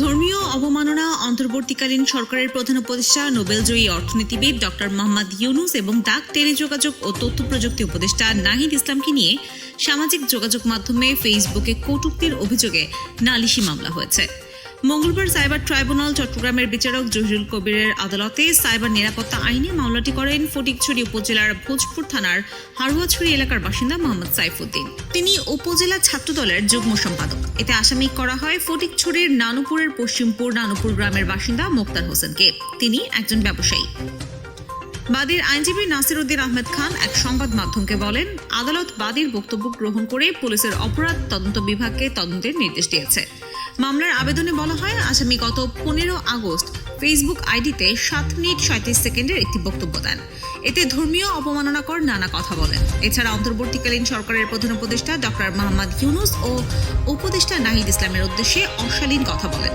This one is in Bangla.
ধর্মীয় অবমাননা অন্তর্বর্তীকালীন সরকারের প্রধান উপদেষ্টা, নোবেলজয়ী অর্থনীতিবিদ ডক্টর মোহাম্মদ ইউনুস এবং ডাক, টেলিযোগাযোগ ও তথ্য প্রযুক্তি উপদেষ্টা নাহিদ ইসলামকে নিয়ে সামাজিক যোগাযোগ মাধ্যমে ফেসবুকে কটুক্তির অভিযোগে নালিশি মামলা হয়েছে। মঙ্গলবার সাইবার ট্রাইব্যুনাল চট্টগ্রামের বিচারক জহিরুল কবিরের আদালতে সাইবার নিরাপত্তা আইনে মামলাটি করেন ফটিকছড়ি উপজেলার ভোজপুর থানার হারুয়াছড়ি এলাকার বাসিন্দা মোহাম্মদ সাইফুদ্দিন। তিনি উপজেলা ছাত্রদলের যুগ্ম সম্পাদক। এতে আসামি করা হয় ফটিকছড়ির নানুপুরের পশ্চিমপুর নানুপুর গ্রামের বাসিন্দা মোক্তার হোসেনকে। তিনি একজন ব্যবসায়ী। বাদীর আইনজীবী নাসির উদ্দিন আহমেদ খান এক সংবাদ মাধ্যমকে বলেন, আদালত বাদীর বক্তব্য গ্রহণ করে পুলিশের অপরাধ তদন্ত বিভাগকে তদন্তের নির্দেশ দিয়েছে। মামলার আবেদনে বলা হয়, আসামি গত পনেরো আগস্ট ফেসবুক আইডিতে সাত মিনিট সাঁত্রিশ সেকেন্ডের একটি বক্তব্য দেন। এতে ধর্মীয় অপমাননাকর নানা কথা বলেন। এছাড়া অন্তর্বর্তীকালীন সরকারের প্রধান উপদেষ্টা ডক্টর মোহাম্মদ ইউনুস ও উপদেষ্টা নাহিদ ইসলামের উদ্দেশ্যে অশালীন কথা বলেন।